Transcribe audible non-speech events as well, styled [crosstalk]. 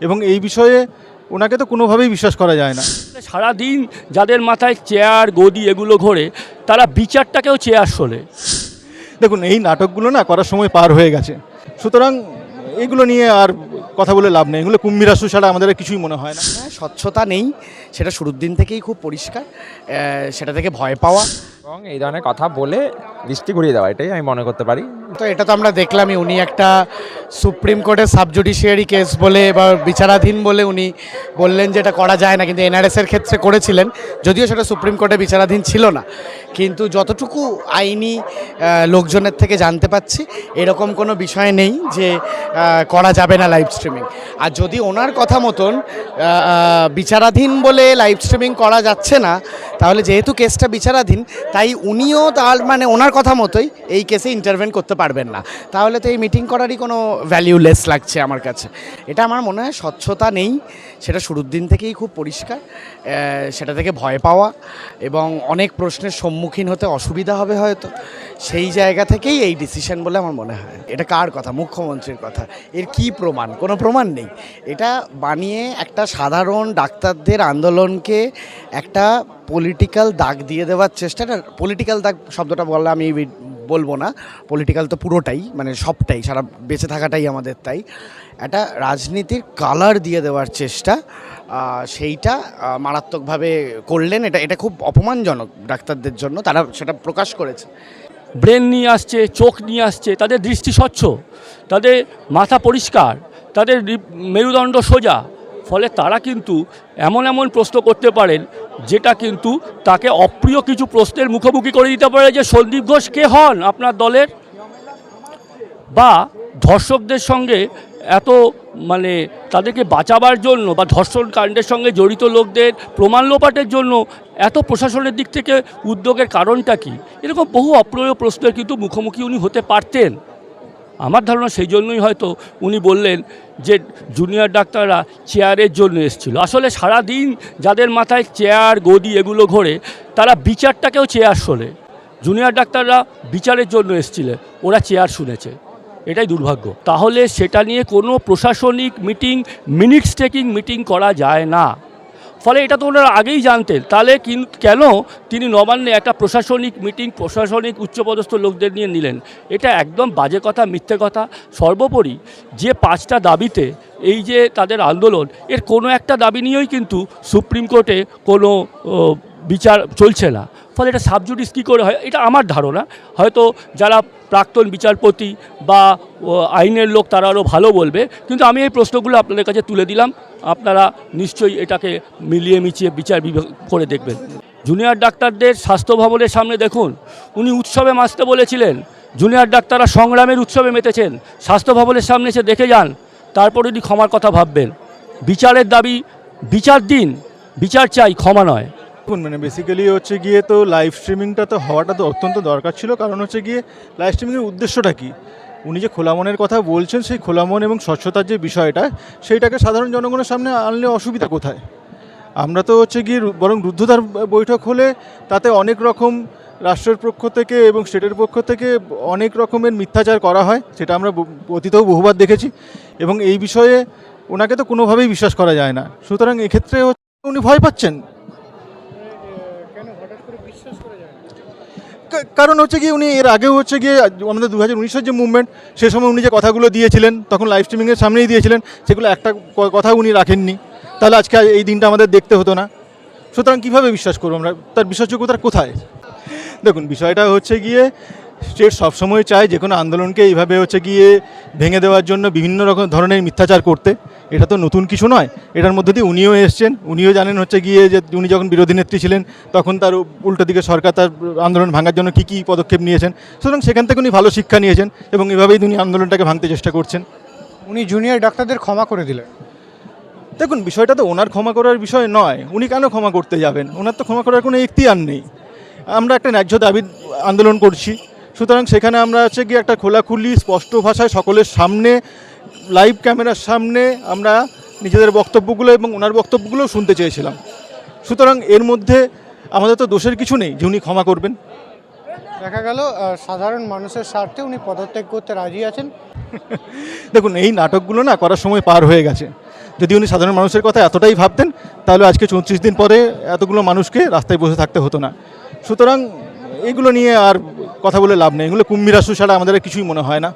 এবং এই বিষয়ে ওনাকে তো কোনোভাবেই বিশ্বাস করা যায় না। সারাদিন যাদের মাথায় চেয়ার গদি এগুলো ঘোরে তারা বিচারটাকেও চেয়ার শোলে। দেখুন এই নাটকগুলো না করার সময় পার হয়ে গেছে। সুতরাং এগুলো নিয়ে আর কথা বলে লাভ নেই। এগুলো কুম্ভীরাসু ছাড়া আমাদের কিছুই মনে হয় না। হ্যাঁ, স্বচ্ছতা নেই। সেটা শুরুর দিন থেকেই খুব পরিষ্কার। সেটা থেকে ভয় পাওয়া। এবং এই ধরনের কথা বলে দৃষ্টি ঘুরিয়ে দেওয়া এটাই আমি মনে করতে পারি। তো এটা তো আমরা দেখলামই, উনি একটা সুপ্রিম কোর্টের সাবজুডিশিয়ারি কেস বলে বা বিচারাধীন বলে উনি বললেন যে এটা করা যায় না, কিন্তু এনআরএস এর ক্ষেত্রে করেছিলেন, যদিও সেটা সুপ্রিম কোর্টে বিচারাধীন ছিল না। কিন্তু যতটুকু আইনি লোকজনের থেকে জানতে পাচ্ছি, এরকম কোনো বিষয় নেই যে করা যাবে না লাইভ স্ট্রিমিং আর যদি ওনার কথা মতন বিচারাধীন বলে লাইভ স্ট্রিমিং করা যাচ্ছে না তাহলে যেহেতু কেসটা বিচারাধীন, তাই উনিও তার মানে ওনার কথা মতোই এই কেসে ইন্টারভেন করতে পারবেন না। তাহলে তো এই মিটিং করারই কোনো ভ্যালিউলেস লাগছে আমার কাছে। এটা আমার মনে হয় স্বচ্ছতা নেই। সেটা শুরুর দিন থেকেই খুব পরিষ্কার। সেটা থেকে ভয় পাওয়া এবং অনেক প্রশ্নের সম্মুখীন হতে অসুবিধা হবে হয়তো। সেই জায়গা থেকেই এই ডিসিশন বলে আমার মনে হয়। এটা কার কথা? মুখ্যমন্ত্রীর কথা। এর কি প্রমাণ? কোনো প্রমাণ নেই। এটা বানিয়ে একটা সাধারণ ডাক্তারদের আন্দোলনকে একটা পলিটিক্যাল দাগ দিয়ে দেওয়ার চেষ্টা। পলিটিক্যাল দাগ শব্দটা বললে আমি বলব না। পলিটিক্যাল তো পুরোটাই মানে সবটাই, সারা বেঁচে থাকাটাই আমাদের তাই। একটা রাজনীতির কালার দিয়ে দেওয়ার চেষ্টা সেইটা মারাত্মকভাবে করলেন। এটা এটা খুব অপমানজনক ডাক্তারদের জন্য। তারা সেটা প্রকাশ করেছে। ব্রেন নিয়ে আসছে, চোখ নিয়ে আসছে, তাদের দৃষ্টি স্বচ্ছ, তাদের মাথা পরিষ্কার, তাদের মেরুদণ্ড সোজা। ফলে তারা কিন্তু এমন এমন প্রশ্ন করতে পারেন, যেটা কিন্তু তাকে অপ্রিয় কিছু প্রশ্নের মুখোমুখি করে দিতে পারে যে, সন্দীপ ঘোষ কে হন আপনার দলের? বা ধর্ষকদের সঙ্গে এত মানে তাদেরকে বাঁচাবার জন্য বা ধর্ষণ কাণ্ডের সঙ্গে জড়িত লোকদের প্রমাণ লোপাটের জন্য এত প্রশাসনের দিক থেকে উদ্যোগের কারণটা কি? এরকম বহু অপ্রিয় প্রশ্নের কিন্তু মুখোমুখি উনি হতে পারতেন। আমার ধারণা সেই জন্যই হয়তো উনি বললেন যে জুনিয়র ডাক্তাররা চেয়ারের জন্য এসেছিল। আসলে সারা দিন যাদের মাথায় চেয়ার গদি এগুলো ঘোরে, তারা বিচারটাকেও চেয়ার শোলে জুনিয়র ডাক্তাররা বিচারের জন্য এসেছিল ওরা চেয়ার শুনেছে। এটাই দুর্ভাগ্য। তাহলে সেটা নিয়ে কোনো প্রশাসনিক মিটিং মিনিটস টেকিং মিটিং করা যায় না। ফলে এটা তো ওনারা আগেই জানতেন। তাহলে কিন- তিনি নবান্নে একটা প্রশাসনিক মিটিং, প্রশাসনিক উচ্চপদস্থ লোকদের নিয়ে নিলেন? এটা একদম বাজে কথা, মিথ্যে কথা। সর্বোপরি যে পাঁচটা দাবিতে এই যে তাদের আন্দোলন, এর কোনো একটা দাবি নিয়েই কিন্তু সুপ্রিম কোর্টে কোনো বিচার চলছে না। ফলে এটা সাবজুডিস কী করে হয়? এটা আমার ধারণা। হয়তো যারা প্রাক্তন বিচারপতি বা আইনের লোক তারা আরও ভালো বলবে। কিন্তু আমি এই প্রশ্নগুলো আপনাদের কাছে তুলে দিলাম। আপনারা নিশ্চয়ই এটাকে মিলিয়ে মিছিয়ে বিচার করে দেখবেন। জুনিয়র ডাক্তারদের স্বাস্থ্য ভবনের সামনে দেখুন। উনি উৎসবে মাসতে বলেছিলেন, জুনিয়র ডাক্তাররা সংগ্রামের উৎসবে মেতেছেন। স্বাস্থ্য ভবনের সামনে এসে দেখে যান। তারপর উনি ক্ষমার কথা ভাববেন। বিচারের দাবি, বিচার দিন। বিচার চাই, ক্ষমা নয়। দেখুন মানে বেসিক্যালি হচ্ছে গিয়ে তো লাইভ স্ট্রিমিংটা তো হওয়াটা তো অত্যন্ত দরকার ছিল। কারণ হচ্ছে গিয়ে লাইভ স্ট্রিমিংয়ের উদ্দেশ্যটা কি? উনি যে খোলা মনের কথা বলছেন, সেই খোলা মন এবং স্বচ্ছতার যে বিষয়টা, সেইটাকে সাধারণ জনগণের সামনে আনলে অসুবিধা কোথায়? আমরা তো হচ্ছে গিয়ে বরং রুদ্ধদ্বার বৈঠক হলে তাতে অনেক রকম রাষ্ট্রের পক্ষ থেকে এবং স্টেটের পক্ষ থেকে অনেক রকমের মিথ্যাচার করা হয়, সেটা আমরা অতীতেও বহুবার দেখেছি। এবং এই বিষয়ে ওনাকে তো কোনোভাবেই বিশ্বাস করা যায় না। সুতরাং এক্ষেত্রে উনি ভয় পাচ্ছেন। কারণ হচ্ছে গিয়ে উনি এর আগেও হচ্ছে গিয়ে, আমাদের দু হাজার যে মুভমেন্ট সে সময় উনি যে কথাগুলো দিয়েছিলেন, তখন লাইভ স্ট্রিমিংয়ের সামনেই দিয়েছিলেন, সেগুলো একটা ক- কথা উনি রাখেননি। তাহলে আজকে এই দিনটা আমাদের দেখতে হতো না। সুতরাং কীভাবে বিশ্বাস করব আমরা? তার বিশ্বাসযোগ্যতা কোথায়? দেখুন, বিষয়টা হচ্ছে গিয়ে স্টেট সবসময় চায় যে কোনো আন্দোলনকে এইভাবে হচ্ছে গিয়ে ভেঙে দেওয়ার জন্য বিভিন্ন রকম ধরনের মিথ্যাচার করতে। এটা তো নতুন কিছু নয়। এটার মধ্যে দিয়ে উনিও এসছেন। উনিও জানেন হচ্ছে গিয়ে যে উনি যখন বিরোধী নেত্রী ছিলেন তখন তার উল্টো দিকে সরকার তার আন্দোলন ভাঙার জন্য কী কী পদক্ষেপ নিয়েছেন। সুতরাং সেখান থেকে উনি ভালো শিক্ষা নিয়েছেন এবং এভাবেই উনি আন্দোলনটাকে ভাঙতে চেষ্টা করছেন। উনি জুনিয়র ডাক্তারদের ক্ষমা করে দিলেন। দেখুন বিষয়টা তো ওনার ক্ষমা করার বিষয় নয়। উনি কেন ক্ষমা করতে যাবেন? ওনার তো ক্ষমা করার কোনো ইখতিয়ার নেই। আমরা একটা ন্যায্য দাবি আন্দোলন করছি। সুতরাং সেখানে আমরা হচ্ছে গিয়ে একটা খোলাখুলি স্পষ্ট ভাষায় সকলের সামনে লাইভ ক্যামেরার সামনে আমরা নিজেদের বক্তব্যগুলো এবং ওনার বক্তব্যগুলো শুনতে চেয়েছিলাম। সুতরাং এর মধ্যে আমাদের তো দোষের কিছু নেই যে উনি ক্ষমা করবেন। দেখা গেল সাধারণ মানুষের স্বার্থে উনি পদত্যাগ করতে রাজি আছেন। [laughs] দেখুন এই নাটকগুলো না করার সময় পার হয়ে গেছে। যদি উনি সাধারণ মানুষের কথা এতটাই ভাবতেন তাহলে আজকে চৌত্রিশ দিন পরে এতগুলো মানুষকে রাস্তায় বসে থাকতে হতো না। সুতরাং এগুলো নিয়ে আর কথা বলে লাভ নেই। এগুলো কুম্ভীরাসু ছাড়া আমাদের কিছুই মনে হয় না।